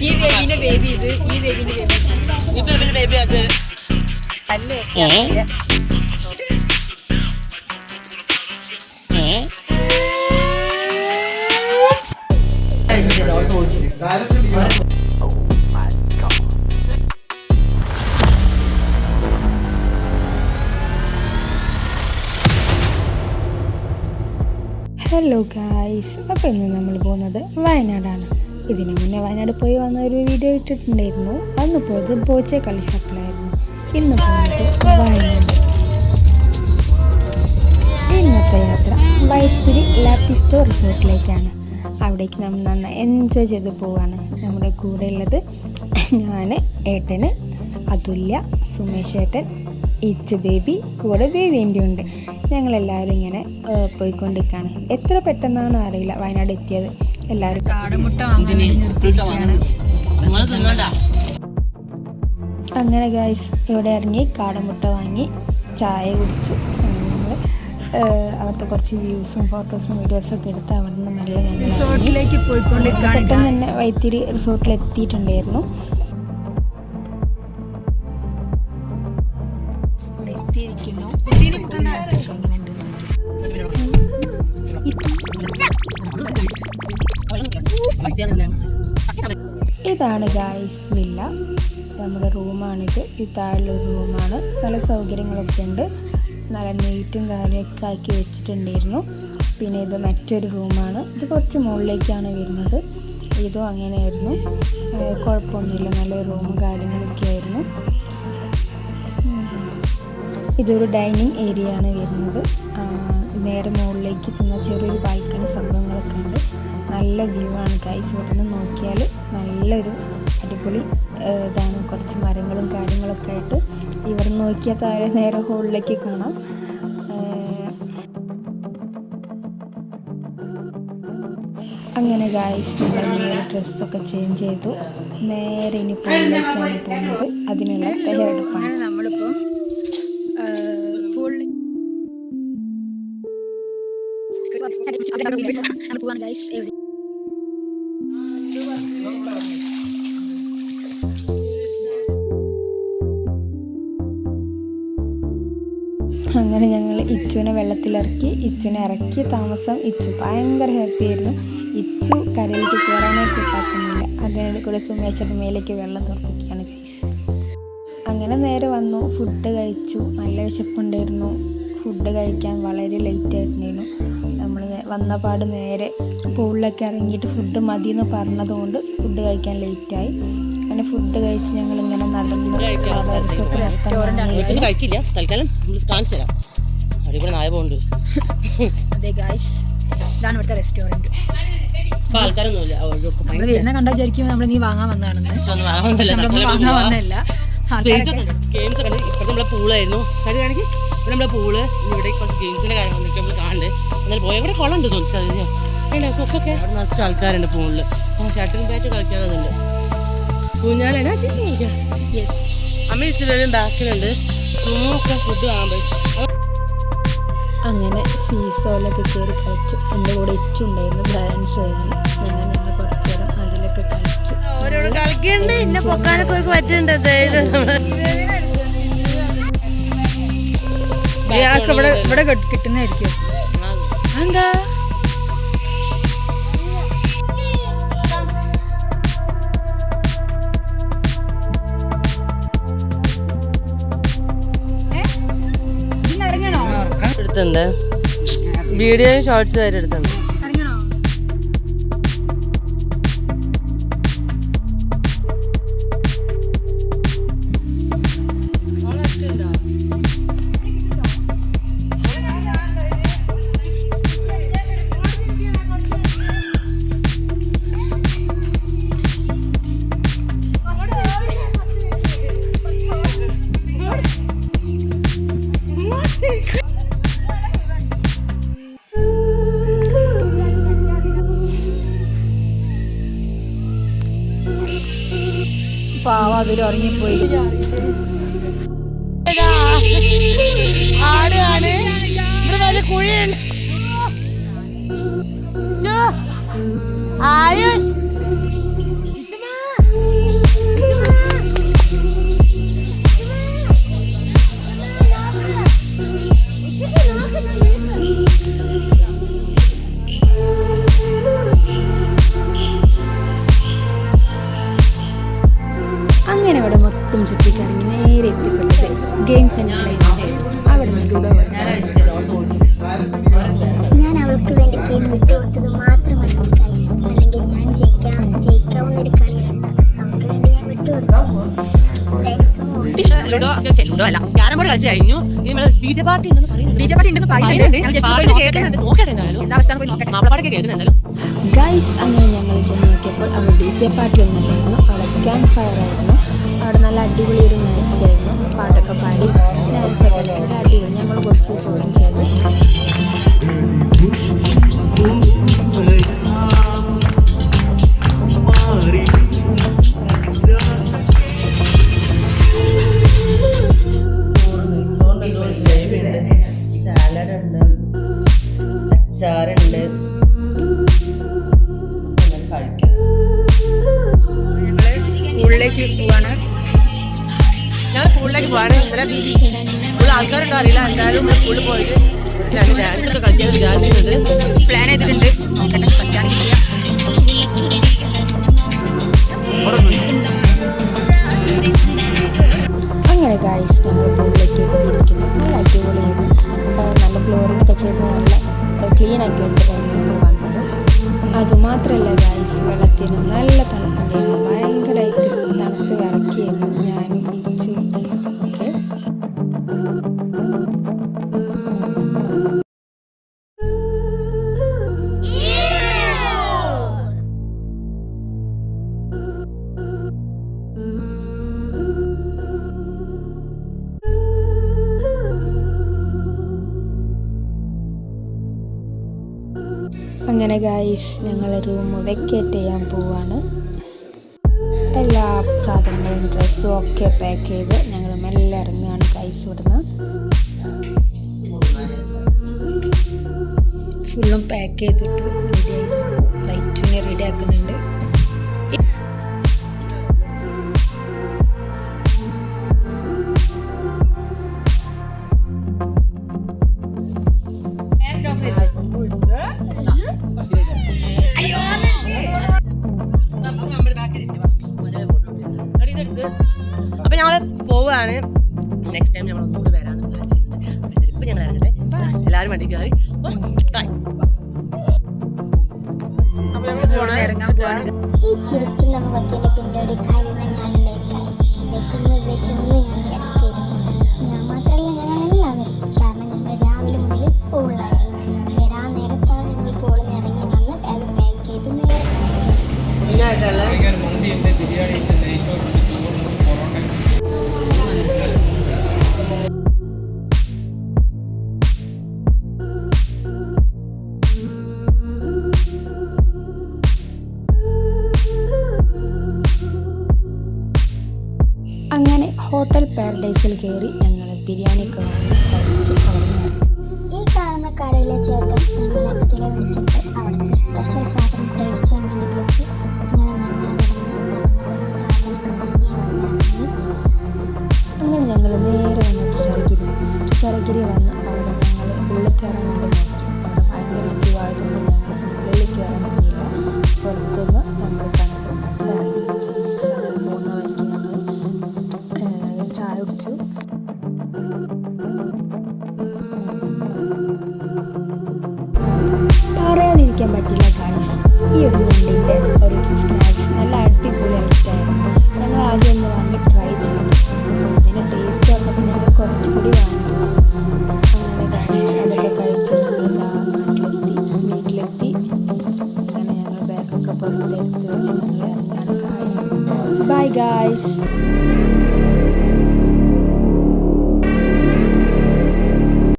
ഈ ബേബിന്റെ ബേബി ഇത് ഈ ബേബിന്റെ ബേബി ബേബി അത് അല്ലേ? ഹലോ ഗായ്സ് അപ്പോൾ ഇന്ന് നമ്മൾ പോകുന്നത് വയനാടാണ്. ഇതിനു മുന്നേ വയനാട് പോയി വന്ന ഒരു വീഡിയോ ഇട്ടിട്ടുണ്ടായിരുന്നു. അന്ന് പോയത് ബോച്ചെ കളി ഷപ്പിലായിരുന്നു ഇന്ന് പോയത് വയനാട്. ഇന്നത്തെ യാത്ര വൈത്തിരി ലാപ്പിസ്റ്റോ റിസോർട്ടിലേക്കാണ് അവിടേക്ക് നമ്മൾ നന്നായി എൻജോയ് ചെയ്ത് പോവാണ്. നമ്മുടെ കൂടെ ഉള്ളത് ഞാൻ ഏട്ടന് അതുല്യ സുമേഷ് ഏട്ടൻ ഇച്ച് ബേബി കൂടെ ബേബി ഉണ്ട്. ഞങ്ങളെല്ലാവരും ഇങ്ങനെ പോയിക്കൊണ്ടിരിക്കുകയാണ് എത്ര പെട്ടെന്നാണോ അറിയില്ല വയനാട് എത്തിയത്. എല്ലാവരും അങ്ങനെ ഗൈസ് ഇവിടെ ഇറങ്ങി കാടമുട്ട വാങ്ങി ചായ കുടിച്ചു. നമ്മൾ അവിടുത്തെ കുറച്ച് വ്യൂസും ഫോട്ടോസും വീഡിയോസും ഒക്കെ എടുത്ത് അവിടെ നിന്ന് നല്ല. റിസോർട്ടിലേക്ക് പോയിക്കൊണ്ട് പെട്ടെന്ന് തന്നെ വൈത്തിരി റിസോർട്ടിൽ എത്തിയിട്ടുണ്ടായിരുന്നു ഇതാണ് ഗായ്സ് വില്ല നമ്മുടെ റൂമാണിത് ഈ താഴെയുള്ള റൂമാണ് നല്ല സൗകര്യങ്ങളൊക്കെ ഉണ്ട്. നല്ല നീറ്റും കാര്യമൊക്കെ ആക്കി വെച്ചിട്ടുണ്ടായിരുന്നു. പിന്നെ ഇത് മറ്റൊരു റൂമാണ് ഇത് കുറച്ച് മുകളിലേക്കാണ് വരുന്നത്. ഇതും അങ്ങനെയായിരുന്നു. കുഴപ്പമൊന്നുമില്ല. നല്ല റൂമും കാര്യങ്ങളൊക്കെ ആയിരുന്നു. ഇതൊരു ഡൈനിങ് ഏരിയ ആണ് വരുന്നത്. നേരെ മുകളിലേക്ക് ചെന്ന ചെറിയൊരു ബാൽക്കണി സംഭവങ്ങളൊക്കെ ഉണ്ട്. നല്ല വ്യൂ ആണ് ഗൈസ് ഇവിടെ നിന്ന് നോക്കിയാൽ നല്ലൊരു അടിപൊളി ഇതാണ്. കുറച്ച് മരങ്ങളും കാര്യങ്ങളൊക്കെ ആയിട്ട് ഇവിടെ നോക്കിയാൽ താഴെ നേരെ ഹോളിലേക്ക് കാണാം. അങ്ങനെ ഗായ്സ് നേരെ ഡ്രസ്സൊക്കെ ചേഞ്ച് ചെയ്തു. നേരെ ഇനി പൂളിലേക്കാണ് പോകുന്നത്. അതിനുള്ള തയ്യാറെടുപ്പാണ്. അങ്ങനെ ഞങ്ങൾ ഇച്ചുവിനെ വെള്ളത്തിലിറക്കി ഇച്ചുവിനെ ഇറക്കിയ താമസം ഇച്ചു ഭയങ്കര ഹാപ്പി ആയിരുന്നു. ഇച്ചു കരയിലേക്ക് കയറാനേ കിട്ടാക്കുന്നില്ല. അതിനിടെ കൂടെ സുമേഷയുടെ മേലേക്ക് വെള്ളം തുറപ്പിക്കുകയാണ് ഗൈസ് അങ്ങനെ നേരെ വന്നു ഫുഡ് കഴിച്ചു നല്ല വിശപ്പുണ്ടായിരുന്നു. ഫുഡ് കഴിക്കാൻ വളരെ ലേറ്റ് ആയിട്ടുണ്ടായിരുന്നു. വന്ന പാട് നേരെ പൂളിലൊക്കെ ഇറങ്ങിയിട്ട് ഫുഡ് മതി എന്ന് പറഞ്ഞതുകൊണ്ട് ഫുഡ് കഴിക്കാൻ ലേറ്റായി. അങ്ങനെ ഫുഡ് കഴിച്ച് ഞങ്ങൾ ഇങ്ങനെ നടന്നു. കഴിക്കില്ല. തൽക്കാലം നമ്മൾ കാണിച്ചു തരാം അവിടെ കൂടെ നായ പോകുന്നുണ്ട് അതെ ഗൈസ് ഇതാണ് ഇവിടുത്തെ റെസ്റ്റോറന്റ് ആൾക്കാരൊന്നുമില്ല. വരുന്ന കണ്ടാ വിചാരിക്കും നമ്മൾ നീ വാങ്ങാൻ വന്നതാണെന്ന്. വാങ്ങാൻ വന്നതല്ല. ഗെയിംസ് ഒക്കെ ഗെയിംസ് ഒക്കെ ഉണ്ട് ഇപ്പൊ നമ്മളെ പൂളായിരുന്നു സൈഡ് ആണെങ്കിൽ ഇവിടെ നമ്മളെ പൂൾ ഇവിടെ കുറച്ച് ഗെയിംസിന്റെ കാര്യം വന്നിട്ട് നമ്മൾ കാണണ്ടേ. എന്നാൽ പോയ. ഇവിടെ കുളം ഉണ്ട് തോന്നുന്നു അതിന് കൊക്കൊക്കെ? അവിടെ നിറച്ച് ആൾക്കാരുണ്ട് പൂളിൽ ആ ഷട്ടിൽ ബാറ്റ് കളിക്കാറുണ്ട്. കുഞ്ഞാലാണ് യെസ് അമ്മ ഇച്ചിരി ബാക്കിലുണ്ട്. ഒക്കെ ഫുഡ് വാങ്ങാൻ അങ്ങനെ സീസോലൊക്കെ കയറി കളിച്ചു. എന്റെ കൂടെ ഇച്ചുണ്ടായിരുന്നു ബാലൻസ് ചെയ്യാൻ അവരോട് പിന്നെ പൊക്കാനൊക്കെ ഒരു പറ്റുന്നുണ്ട് ഇയാൾക്ക് ഇവിടെ ഇവിടെ കിട്ട്- കിട്ടുന്നതായിരിക്കും. എന്താ ഇറങ്ങണോ? എടുത്തുണ്ട് വീഡിയോ ഷോർട്സ് വരെ എടുത്തുണ്ട് അതിൽ ഉറങ്ങിപ്പോയി ആടാണ് ഇവിടെ നല്ല കുഴിയുണ്ട് ബോർഡ് കഴിഞ്ഞു ഇനി ഡി ജെ പാർട്ടി ഉണ്ടെന്ന് പറയുന്നു ഡി ജെ പാർട്ടി ഉണ്ടെന്ന് പറയുന്നത് നോക്കട്ടെ. എന്തായാലും ഗൈസ് അങ്ങനെ ഞങ്ങൾ ചെന്ന് നോക്കിയപ്പോൾ അവിടെ ഡി ജെ പാർട്ടി ഒന്നുമില്ലായിരുന്നു അവിടെ ക്യാമ്പ് ഫയർ ആയിരുന്നു. അവിടെ നല്ല അടിപൊളി ഒരു നൈറ്റ് ആയിരുന്നു പാട്ടൊക്കെ പാടി ഡാൻസ് ഒക്കെ അടിപൊളി. ഞങ്ങൾ കുറച്ച് ജോയിൻ ചെയ്തു ഞാൻ പാടെ ഇന്നലെ ഇവിടെ ആൾക്കാരുണ്ടോ അറിയില്ല. എന്തായാലും സ്കൂളിൽ പോയിട്ട് രണ്ട് ഡാൻസ് ഒക്കെ കളിക്കാൻ പ്ലാൻ ചെയ്തിട്ടുണ്ട്. അങ്ങനെ ഞങ്ങൾ പൂളിലേക്ക് എത്തിയിരിക്കുന്നു. നല്ല അടിപൊളിയായിരുന്നു. നല്ല ഫ്ലോറിനൊക്കെ ചെയ്ത് നല്ല ക്ലീൻ ആക്കി വെച്ചിട്ടായിരുന്നു വന്നത്. അതുമാത്രമല്ല ഗൈസ് വെള്ളത്തിന് നല്ല തണുപ്പുണ്ടായിരുന്നു. അങ്ങനെ ഗായ്സ് ഞങ്ങൾ റൂം വെക്കേറ്റ് ചെയ്യാൻ പോവാണ്. എല്ലാ സാധനങ്ങളും ഡ്രസ്സും ഒക്കെ പാക്ക് ചെയ്ത് ഞങ്ങൾ മെല്ലെ ഇറങ്ങുകയാണ് ഗൈസ് ഇവിടുന്ന്. ഫുള്ളും പാക്ക് ചെയ്തിട്ട് ലൈറ്റിനെ റെഡി ആക്കുന്നുണ്ട്. നെക്സ്റ്റ് ടൈം ഞങ്ങൾ ഒന്നുകൂടി വരാമെന്ന് പ്ലാൻ ഇപ്പൊ ഞങ്ങൾ ഇറങ്ങട്ടെ. എല്ലാവരും വണ്ടി കയറി. ഈ ചിരിക്കുന്ന മുഖത്തിന്റെ പിന്നെ ഒരു കരുണ ഞാനുണ്ടായി ഹോട്ടൽ പാരഡൈസിൽ കയറി ഞങ്ങൾ ബിരിയാണിക്ക് വാങ്ങി കഴിച്ച് ഈ കാണുന്ന കടയിലെ ചേട്ടൻ വിളിച്ചിട്ട് അവിടുത്തെ സ്പെഷ്യൽ സാധനം ടേസ്റ്റ് ചെയ്യാൻ വേണ്ടി കുടിച്ചു പറയാതിരിക്കാൻ പറ്റില്ല ഗായ്സ് ഈ ഒരു ഒരു നല്ല അടിപൊളി